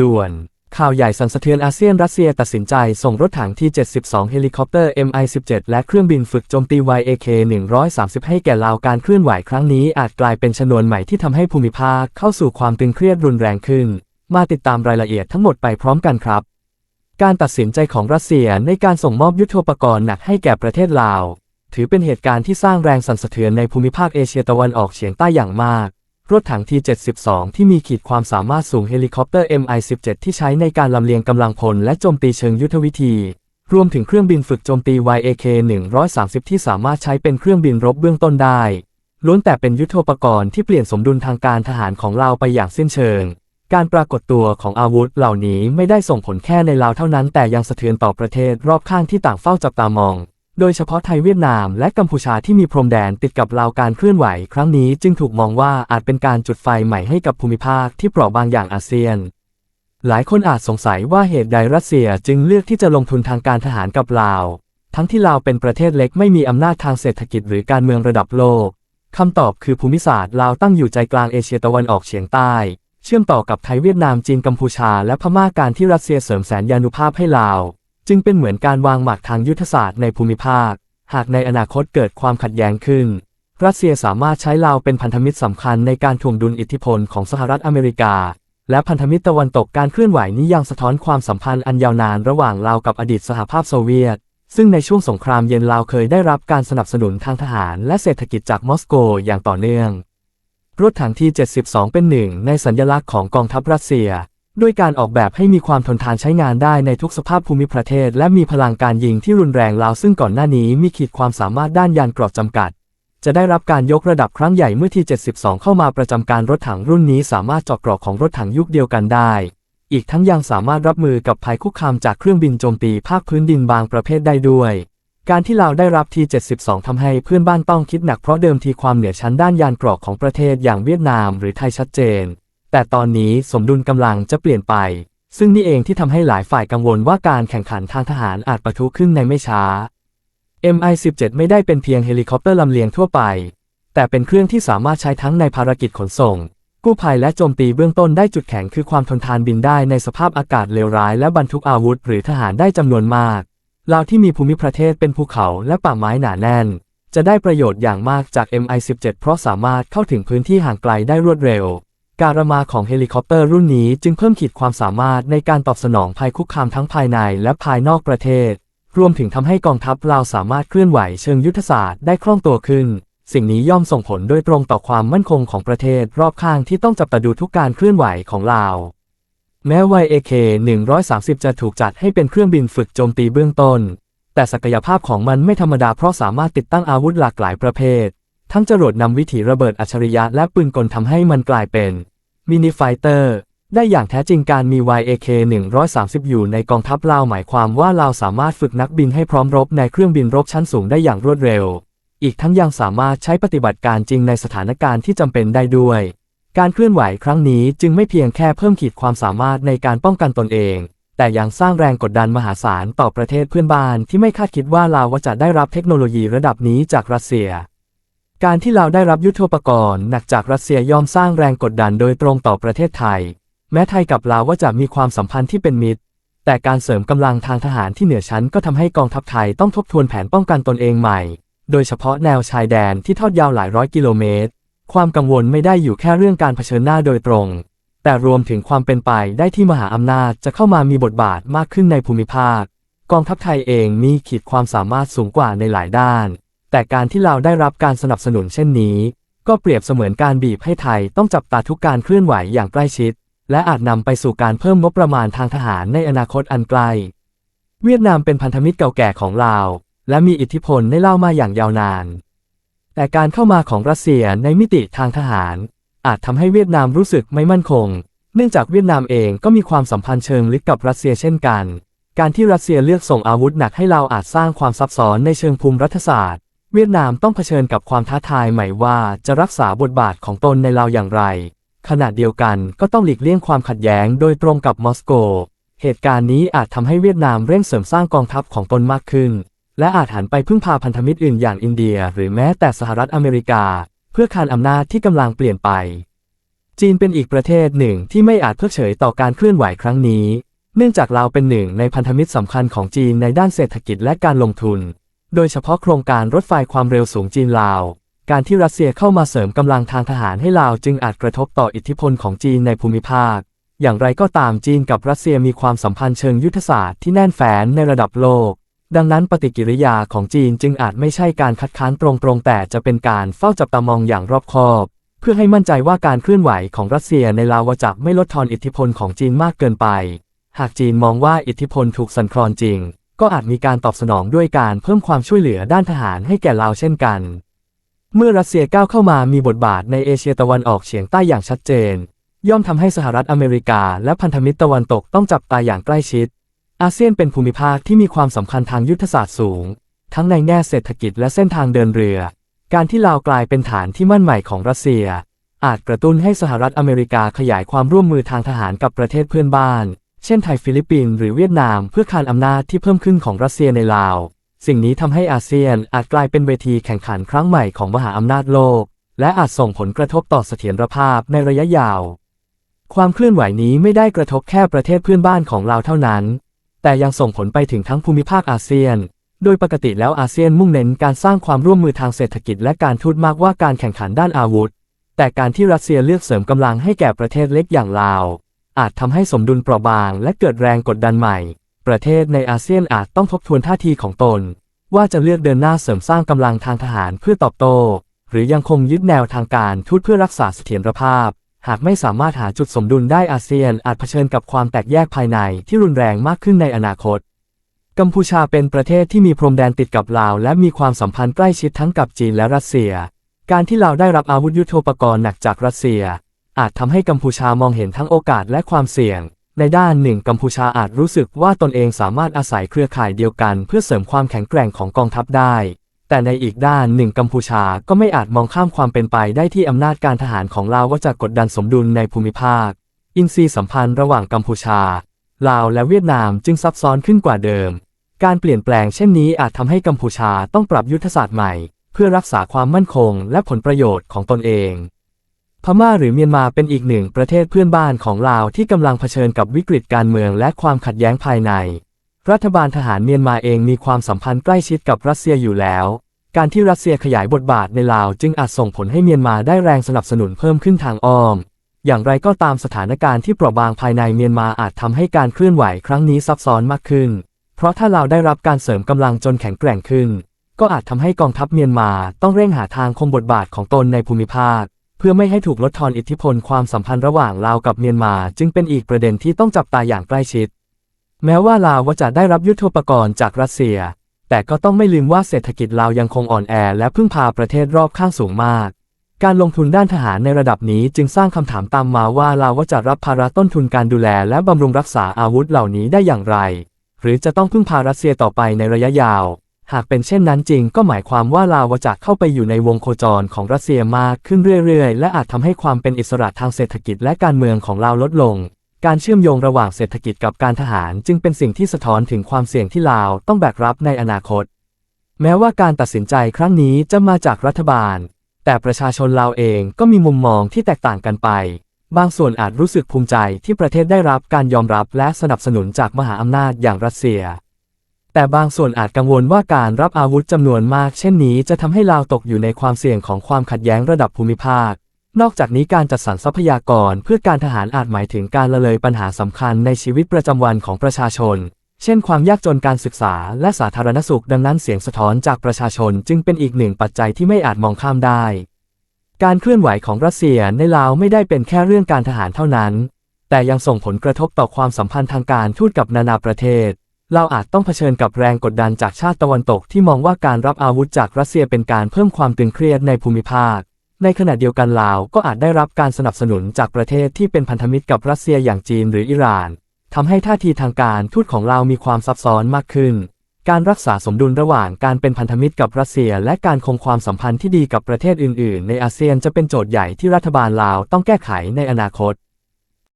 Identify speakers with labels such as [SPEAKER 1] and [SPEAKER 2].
[SPEAKER 1] ด่วนข่าวใหญ่สั่นสะเทือนอาเซียนรัสเซียตัดสินใจส่งรถถังที่ 72 เฮลิคอปเตอร์ Mi-17 และเครื่องบินฝึกโจมตี YAK-130 ให้แก่ลาวการเคลื่อนไหวครั้งนี้อาจกลายเป็นชนวนใหม่ที่ทำให้ภูมิภาคเข้าสู่ความตึงเครียดรุนแรงขึ้น มาติดตามรายละเอียดทั้งหมดไปพร้อมกันครับ การตัดสินใจของรัสเซียในการส่งมอบยุทโธปกรณ์หนักให้แก่ประเทศลาว ถือเป็นเหตุการณ์ที่สร้างแรงสั่นสะเทือนในภูมิภาคเอเชียตะวันออกเฉียงใต้อย่างมาก รถถังที72 ที่มีขีดความสามารถสูงเฮลิคอปเตอร์ Mi-17 ที่ใช้ในการลำเลียงกำลังพลและโจมตีเชิงยุทธวิธี รวมถึงเครื่องบินฝึกโจมตี YAK-130 ที่สามารถใช้เป็นเครื่องบินรบเบื้องต้นได้ ล้วนแต่เป็นยุทธปกรณ์ที่เปลี่ยนสมดุลทางการทหารของลาไปอย่างสิ้นเชิง การปรากฏตัวของอาวุธเหล่านี้ไม่ได้ส่งผลแค่ในลาวเท่านั้นแต่ยังสะเทือนต่อประเทศรอบข้างที่ต่างเฝ้าจับตามอง โดยเฉพาะไทยเวียดนามและกัมพูชาที่มีพรมแดนติดกับลาวการเคลื่อนไหว ครั้งนี้จึงถูกมองว่าอาจเป็นการจุดไฟใหม่ให้กับภูมิภาคที่เปราะบางอย่างอาเซียน หลายคนอาจสงสัยว่าเหตุใดรัสเซียจึงเลือกที่จะลงทุนทางการทหารกับลาว ทั้งที่ลาวเป็นประเทศเล็กไม่มีอำนาจทางเศรษฐกิจหรือการเมืองระดับโลกคำตอบคือภูมิศาสตร์ลาวตั้งอยู่ใจกลางเอเชียตะวันออกเฉียงใต้ เชื่อมต่อกับไทยเวียดนามจีนกัมพูชา และพม่าการที่รัสเซียเสริมแสนยานุภาพให้ลาว จึงเป็นเหมือนการวางหมากทางยุทธศาสตร์ในภูมิภาค หากในอนาคตเกิดความขัดแย้งขึ้น รัสเซียสามารถใช้ลาวเป็นพันธมิตรสำคัญในการถ่วงดุลอิทธิพลของสหรัฐอเมริกา และพันธมิตรตะวันตกการเคลื่อนไหวนี้ยังสะท้อนความสัมพันธ์อันยาวนานระหว่างลาวกับอดีตสหภาพโซเวียต ซึ่งในช่วงสงครามเย็นลาวเคยได้รับการสนับสนุนทางทหารและเศรษฐกิจจากมอสโกอย่างต่อเนื่องรถถังที่ 72 เป็นหนึ่งในสัญลักษณ์ของกองทัพรัสเซีย ด้วยการออกแบบให้มีความทนทานใช้งานได้ในทุกสภาพภูมิประเทศ และมีพลังการยิงที่รุนแรงลาวซึ่งก่อนหน้านี้มีขีดความสามารถด้านยานเกรอบจำกัด จะได้รับการยกระดับครั้งใหญ่เมื่อที่ 72 เข้ามาประจำการรถถังรุ่นนี้สามารถเจาะเกรอกของรถถังยุคเดียวกันได้ อีกทั้งยังสามารถรับมือกับภัยคุกคามจากเครื่องบินโจมตีภาคพื้นดินบางประเภทได้ด้วยการที่ลาวได้รับที72ทำให้เพื่อนบ้านต้องคิดหนักเพราะเดิมทีความเหนือชั้นด้านยานเกรอกของประเทศอย่างเวียดนามหรือไทยชัดเจน แต่ตอนนี้สมดุลกำลังจะเปลี่ยนไป ซึ่งนี่เองที่ทำให้หลายฝ่ายกังวลว่าการแข่งขันทางทหารอาจประทุขึ้นในไม่ช้า Mi-17 ไม่ได้เป็นเพียงเฮลิคอปเตอร์ลำเลียงทั่วไป แต่เป็นเครื่องที่สามารถใช้ทั้งในภารกิจขนส่ง กู้ภัยและโจมตีเบื้องต้นได้จุดแข็งคือความทนทานบินได้ในสภาพอากาศเลวร้ายและบรรทุกอาวุธหรือทหารได้จำนวนมากลาวที่มีภูมิประเทศเป็นภูเขาและป่าไม้หนาแน่น จะได้ประโยชน์อย่างมากจาก Mi-17 เพราะสามารถเข้าถึงพื้นที่ห่างไกลได้รวดเร็ว การมาของเฮลิคอปเตอร์รุ่นนี้จึงเพิ่มขีดความสามารถในการตอบสนองภัยคุกคามทั้งภายในและภายนอกประเทศ รวมถึงทำให้กองทัพลาวสามารถเคลื่อนไหวเชิงยุทธศาสตร์ได้คล่องตัวขึ้น สิ่งนี้ย่อมส่งผลโดยตรงต่อความมั่นคงของประเทศรอบข้างที่ต้องจับตาดูทุกการเคลื่อนไหวของลาว แม้ YAK-130 จะถูกจัดให้เป็นเครื่องบินฝึกโจมตีเบื้องต้น แต่ศักยภาพของมันไม่ธรรมดาเพราะสามารถติดตั้งอาวุธหลากหลายประเภท ทั้งจรวดนำวิถีระเบิดอัจฉริยะและปืนกลทำให้มันกลายเป็นมินิไฟเตอร์ได้อย่างแท้จริงการมี YAK-130 อยู่ในกองทัพลาวหมายความว่าลาวสามารถฝึกนักบินให้พร้อมรบในเครื่องบินรบชั้นสูงได้อย่างรวดเร็ว อีกทั้งยังสามารถใช้ปฏิบัติการจริงในสถานการณ์ที่จำเป็นได้ด้วย การเคลื่อนไหวครั้งนี้จึงไม่เพียงแค่เพิ่มขีดความสามารถในการป้องกันตนเอง แต่ยังสร้างแรงกดดันมหาศาลต่อประเทศเพื่อนบ้านที่ไม่คาดคิดว่าลาวจะได้รับเทคโนโลยีระดับนี้จากรัสเซีย การที่ลาได้รับยุทโธปกรณ์หนักจากรัสเซียย่อมสร้างแรงกดดันโดยตรงต่อประเทศไทย แม้ไทยกับลาวว่าจะมีความสัมพันธ์ที่เป็นมิตร แต่การเสริมกำลังทางทหารที่เหนือชั้นก็ทำให้กองทัพไทยต้องทบทวนแผนป้องกันตนเองใหม่ โดยเฉพาะแนวชายแดนที่ทอดยาวหลายร้อยกิโลเมตร ความกังวลไม่ได้อยู่แค่เรื่องการเผชิญหน้าโดยตรง แต่รวมถึงความเป็นไปได้ที่มหาอำนาจจะเข้ามามีบทบาทมากขึ้นในภูมิภาค กองทัพไทยเองมีขีดความสามารถสูงกว่าในหลายด้าน แต่การที่เราได้รับการสนับสนุนเช่นนี้ ก็เปรียบเสมือนการบีบให้ไทยต้องจับตาทุกการเคลื่อนไหวอย่างใกล้ชิด และอาจนำไปสู่การเพิ่มงบประมาณทางทหารในอนาคตอันไกล เวียดนามเป็นพันธมิตรเก่าแก่ของลาว และมีอิทธิพลได้เล่ามาอย่างยาวนาน แต่การเข้ามาของรัสเซียในมิติทางทหาร อาจทำให้เวียดนามรู้สึกไม่มั่นคง เนื่องจากเวียดนามเองก็มีความสัมพันธ์เชิงลึกกับรัสเซียเช่นกัน การที่รัสเซียเลือกส่งอาวุธหนักให้เราอาจสร้างความซับซ้อนในเชิงภูมิรัฐศาสตร์ เวียดนามต้องเผชิญกับความท้าทายใหม่ว่าจะรักษาบทบาทของตนในลาวอย่างไร ขณะเดียวกันก็ต้องหลีกเลี่ยงความขัดแย้งโดยตรงกับมอสโก เหตุการณ์นี้อาจทำให้เวียดนามเร่งเสริมสร้างกองทัพของตนมากขึ้น และอาจหันไปพึ่งพาพันธมิตรอื่นอย่างอินเดีย หรือแม้แต่สหรัฐอเมริกา เพื่อคานอำนาจที่กำลังเปลี่ยนไป จีนเป็นอีกประเทศหนึ่งที่ไม่อาจเพิกเฉยต่อการเคลื่อนไหวครั้งนี้ เนื่องจากลาวเป็นหนึ่งในพันธมิตรสำคัญของจีนในด้านเศรษฐกิจและการลงทุน โดยเฉพาะโครงการรถไฟความเร็วสูงจีนลาว การที่รัสเซียเข้ามาเสริมกำลังทางทหารให้ลาวจึงอาจกระทบต่ออิทธิพลของจีนในภูมิภาค อย่างไรก็ตามจีนกับรัสเซียมีความสัมพันธ์เชิงยุทธศาสตร์ที่แน่นแฟ้นในระดับโลก ดังนั้นปฏิกิริยาของจีนจึงอาจไม่ใช่การคัดค้านตรงๆ แต่จะเป็นการเฝ้าจับตามองอย่างรอบคอบ เพื่อให้มั่นใจว่าการเคลื่อนไหวของรัสเซียในลาวจะไม่ลดทอนอิทธิพลของจีนมากเกินไป หากจีนมองว่าอิทธิพลถูกสั่นคลอนจริง ก็อาจมีการตอบสนองด้วยการเพิ่มความช่วยเหลือด้านทหารให้แก่ลาวเช่นกัน เมื่อรัสเซียก้าวเข้ามามีบทบาทในเอเชียตะวันออกเฉียงใต้อย่างชัดเจน ย่อมทำให้สหรัฐอเมริกาและพันธมิตรตะวันตกต้องจับตาอย่างใกล้ชิด อาเซียนเป็นภูมิภาคที่มีความสำคัญทางยุทธศาสตร์สูง ทั้งในแง่เศรษฐกิจและเส้นทางเดินเรือ การที่ลาวกลายเป็นฐานที่มั่นใหม่ของรัสเซียอาจกระตุ้นให้สหรัฐอเมริกาขยายความร่วมมือทางทหารกับประเทศเพื่อนบ้าน เช่นไทยฟิลิปปินส์หรือเวียดนามเพื่อคานอำนาจที่เพิ่มขึ้นของรัสเซียในลาว สิ่งนี้ทำให้อาเซียนอาจกลายเป็นเวทีแข่งขันครั้งใหม่ของมหาอำนาจโลก และอาจส่งผลกระทบต่อเสถียรภาพในระยะยาว ความเคลื่อนไหวนี้ไม่ได้กระทบแค่ประเทศเพื่อนบ้านของลาเท่านั้น แต่ยังส่งผลไปถึงทั้งภูมิภาคอาเซียน โดยปกติแล้วอาเซียนมุ่งเน้นการสร้างความร่วมมือทางเศรษฐกิจและการทูตมากกว่าการแข่งขันด้านอาวุธ แต่การที่รัสเซียเลือกเสริมกำลังให้แก่ประเทศเล็กอย่างลาว อาจทำให้สมดุลเปราะบางและเกิดแรงกดดันใหม่ ประเทศในอาเซียนอาจต้องทบทวนท่าทีของตน ว่าจะเลือกเดินหน้าเสริมสร้างกำลังทางทหารเพื่อตอบโต้ หรือยังคงยึดแนวทางการทูตเพื่อรักษาเสถียรภาพ หากไม่สามารถหาจุดสมดุลได้อาเซียนอาจเผชิญกับความแตกแยกภายในที่รุนแรงมากขึ้นในอนาคต กัมพูชาเป็นประเทศที่มีพรมแดนติดกับลาว และมีความสัมพันธ์ใกล้ชิดทั้งกับจีนและรัสเซีย การที่ลาวได้รับอาวุธยุโทโธปกรณ์หนักจากรัสเซีย อาจทำให้กัมพูชามองเห็นทั้งโอกาสและความเสี่ยง ในด้านหนึ่งกัมพูชาอาจรู้สึกว่าตนเองสามารถอาศัยเครือข่ายเดียวกัน เพื่อเสริมความแข็งแกร่งของกองทัพได้ แต่ในอีกด้านหนึ่งกัมพูชาก็ไม่อาจมองข้ามความเป็นไปได้ที่อำนาจการทหารของลาวว่าจะกดดันสมดุลในภูมิภาค อินทรีย์สัมพันธ์ระหว่างกัมพูชา ลาวและเวียดนามจึงซับซ้อนขึ้นกว่าเดิม การเปลี่ยนแปลงเช่นนี้อาจทำให้กัมพูชาต้องปรับยุทธศาสตร์ใหม่ เพื่อรักษาความมั่นคงและผลประโยชน์ของตนเอง พม่าหรือเมียนมาเป็นอีกหนึ่งประเทศเพื่อนบ้านของลาวที่กำลังเผชิญกับวิกฤตการเมืองและความขัดแย้งภายใน รัฐบาลทหารเมียนมาเองมีความสัมพันธ์ใกล้ชิดกับรัสเซียอยู่แล้ว การที่รัสเซียขยายบทบาทในลาวจึงอาจส่งผลให้เมียนมาได้แรงสนับสนุนเพิ่มขึ้นทางอ้อม อย่างไรก็ตามสถานการณ์ที่เปราะบางภายในเมียนมาอาจทำให้การเคลื่อนไหวครั้งนี้ซับซ้อนมากขึ้น เพราะถ้าลาวได้รับการเสริมกำลังจนแข็งแกร่งขึ้น ก็อาจทำให้กองทัพเมียนมาต้องเร่งหาทางคงบทบาทของตนในภูมิภาค พื่อไม่ให้ถูกลดทอนอิทธิพลความสัมพันธ์ระหว่างลาวกับเมียนมา จึงเป็นอีกประเด็นที่ต้องจับตาอย่างใกล้ชิด แม้ว่าลาวจะได้รับยุทธปกรณ์จากรัสเซีย แต่ก็ต้องไม่ลืมว่าเศรษฐกิจลาวยังคงอ่อนแอ และพึ่งพาประเทศรอบข้างสูงมาก การลงทุนด้านทหารในระดับนี้จึงสร้างคำถามตามมาว่าลาวจะรับภาระต้นทุนการดูแลและบำรุงรักษาอาวุธเหล่านี้ได้อย่างไร หรือจะต้องพึ่งพารัสเซียต่อไปในระยะยาว หากเป็นเช่นนั้นจริงก็หมายความว่าลาวจะเข้าไปอยู่ในวงโคจรของรัสเซียมากขึ้นเรื่อยๆ และอาจทำให้ความเป็นอิสระทางเศรษฐกิจและการเมืองของลาวลดลง การเชื่อมโยงระหว่างเศรษฐกิจกับการทหารจึงเป็นสิ่งที่สะท้อนถึงความเสี่ยงที่ลาวต้องแบกรับในอนาคต แม้ว่าการตัดสินใจครั้งนี้จะมาจากรัฐบาล แต่ประชาชนลาวเองก็มีมุมมองที่แตกต่างกันไป บางส่วนอาจรู้สึกภูมิใจที่ประเทศได้รับการยอมรับและสนับสนุนจากมหาอำนาจอย่างรัสเซีย แต่บางส่วนอาจกังวลว่าการรับอาวุธจำนวนมาก เช่นนี้จะทำให้ลาวตกอยู่ในความเสี่ยงของความขัดแย้งระดับภูมิภาค นอกจากนี้การจัดสรรทรัพยากรเพื่อการทหารอาจหมายถึงการละเลยปัญหาสำคัญในชีวิตประจำวันของประชาชน เช่น ความยากจนการศึกษาและสาธารณสุขดังนั้นเสียงสะท้อนจากประชาชนจึงเป็นอีกหนึ่งปัจจัยที่ไม่อาจมองข้ามได้ การเคลื่อนไหวของรัสเซียในลาวไม่ได้เป็นแค่เรื่องการทหารเท่านั้น แต่ยังส่งผลกระทบต่อความสัมพันธ์ทางการทูตกับนานาประเทศ เราอาจต้องเผชิญกับแรงกดดันจากชาติตะวันตกที่มองว่าการรับอาวุธจากรัสเซียเป็นการเพิ่มความตึงเครียดในภูมิภาค ในขณะเดียวกันลาวก็อาจได้รับการสนับสนุนจากประเทศที่เป็นพันธมิตรกับรัสเซียอย่างจีนหรืออิหร่านทำให้ท่าทีทางการทูตของลาวมีความซับซ้อนมากขึ้น การรักษาสมดุลระหว่างการเป็นพันธมิตรกับรัสเซีย และการคงความสัมพันธ์ที่ดีกับประเทศอื่น ๆ ในอาเซียนจะเป็นโจทย์ใหญ่ที่รัฐบาลลาวต้องแก้ไขในอนาคต